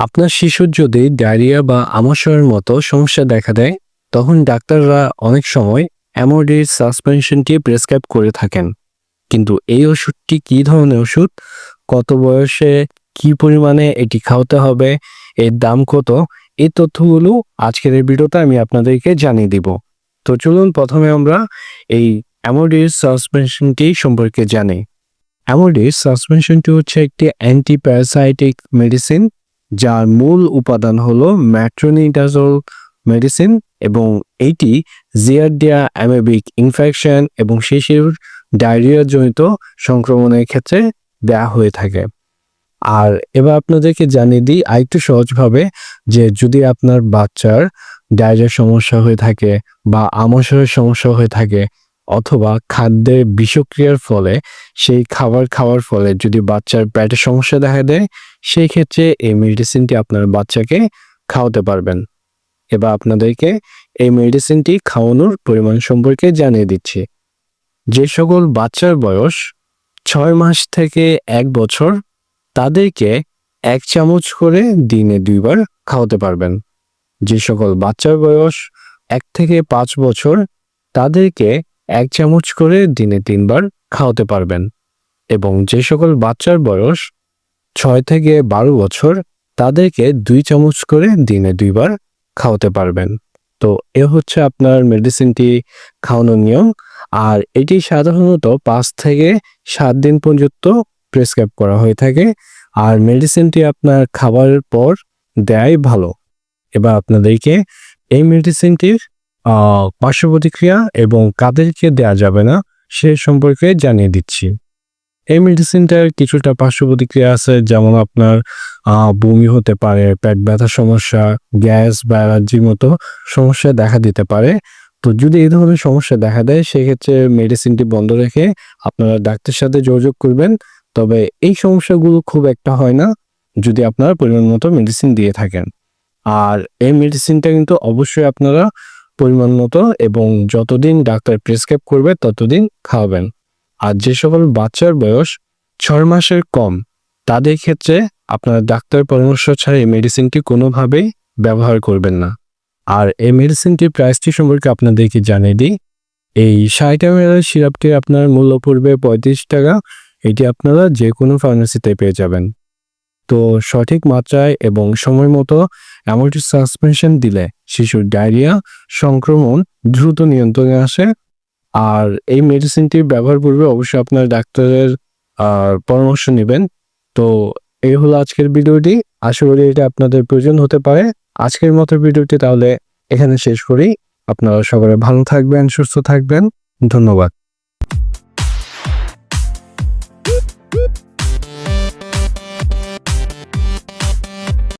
আপনার শিশুর যদি ডায়রিয়া বা আমাশয়ের মতো সমস্যা দেখা দেয়, তখন ডাক্তাররা অনেক সময় অ্যামোডির সাসপেনশনটি প্রেসক্রাইব করে থাকেন। কিন্তু এই ওষুধটি কী ধরনের ওষুধ? কত বয়সে কি পরিমাণে এটি খাওয়াতে হবে? এর দাম কত? এই তথ্যগুলো আজকের এই ভিডিওতে আমি আপনাদেরকে জানিয়ে দিব। তো চলুন প্রথমে আমরা এই অ্যামোডির সাসপেনশনটি সম্পর্কে জানি। অ্যামোডির সাসপেনশনটি হচ্ছে একটি অ্যান্টিপ্যারাসাইটিক মেডিসিন। যার মূল উপাদান হলো ম্যাট্রোনিডাজোল মেডিসিন এবং এইটি জিয়ারডিয়া অ্যামেবিক ইনফেকশন এবং শিশুর ডায়রিয়া জনিত সংক্রমণের ক্ষেত্রে দেয়া হয়ে থাকে। আর এবার আপনাদেরকে জানিয়ে দিই আরেকটু সহজভাবে যে যদি আপনার বাচ্চার ডায়রিয়ার সমস্যা হয়ে থাকে বা আমাশয়ের সমস্যা হয়ে থাকে অথবা খাদ্যের বিষক্রিয়ার ফলে, সেই খাবার খাওয়ার ফলে যদি বাচ্চার পেটের সমস্যা দেখা দেয়, সেই ক্ষেত্রে এই মেডিসিনটি আপনার বাচ্চাকে খাওয়াতে পারবেন। এবার আপনাদেরকে এই মেডিসিনটি খাওয়ানোর পরিমাণ সম্পর্কে জানিয়ে দিচ্ছি। যে সকল বাচ্চার বয়স ছয় মাস থেকে এক বছর, তাদেরকে এক চামচ করে দিনে দুইবার খাওয়াতে পারবেন। যে সকল বাচ্চার বয়স এক থেকে পাঁচ বছর, তাদেরকে এক চামচ করে দিনে তিনবার খাওয়াতে পারবেন। এবং যে সকল বাচ্চার বয়স ছয় থেকে বারো বছর, তাদেরকে দুই চামচ করে দিনে দুইবার খাওয়াতে পারবেন। তো এ হচ্ছে আপনার মেডিসিনটি খাওয়ানোর নিয়ম। আর এটি সাধারণত পাঁচ থেকে সাত দিন পর্যন্ত প্রেসক্রাইব করা হয়ে থাকে। আর মেডিসিনটি আপনার খাবারের পর দেয়াই ভালো। এবার আপনাদেরকে এই মেডিসিনটির পার্শ্ব প্রতিক্রিয়া এবং কাদেরকে দেয়া যাবে না, সে সম্পর্কে জানিয়ে দিচ্ছি। এই মেডিসিনটার কিছুটা পার্শ্ব প্রতিক্রিয়া আছে, যেমন আপনার বমি হতে পারে, পেট ব্যথা সমস্যা, গ্যাস বা অ্যালার্জির মতো সমস্যা দেখা দিতে পারে। তো যদি এই ধরনের সমস্যা দেখা দেয়, সেক্ষেত্রে মেডিসিনটি বন্ধ রেখে আপনারা ডাক্তারের সাথে যোগাযোগ করবেন। তবে এই সমস্যাগুলো খুব একটা হয় না, যদি আপনারা পরিমাণ মতো মেডিসিন দিয়ে থাকেন। আর এই মেডিসিনটা কিন্তু অবশ্যই আপনারা পরিমাণ মতো এবং যতদিন ডাক্তার প্রেসক্রাইব করবে, ততদিন খাওয়াবেন। আর যে সকল বাচ্চার বয়স ছয় মাসের কম, তাদের ক্ষেত্রে আপনারা ডাক্তার পরামর্শ ছাড়া এই মেডিসিনটি কোনোভাবেই ব্যবহার করবেন না। আর এই মেডিসিনটির প্রাইসটি সম্পর্কে আপনাদেরকে জানিয়ে দিই। এই ষাট সিরাপটি আপনার মূল্য পড়বে পঁয়ত্রিশ টাকা। এটি আপনারা যে কোনো ফার্মেসিতে পেয়ে যাবেন। তো সঠিক মাত্রায় এবং সময় মতো অ্যামোটিক সাসপেনশন দিলে শিশুর ডায়রিয়া সংক্রমণ দ্রুত নিয়ন্ত্রণে আসে। আর এই মেডিসিনটির ব্যবহার পূর্বে অবশ্যই আপনার ডাক্তারের পরামর্শ নেবেন। তো এই হলো আজকের ভিডিওটি। আশা করি এটা আপনাদের প্রয়োজন হতে পারে। আজকের মতো ভিডিওটি তাহলে এখানে শেষ করি। আপনারা সকলে ভালো থাকবেন, সুস্থ থাকবেন। ধন্যবাদ।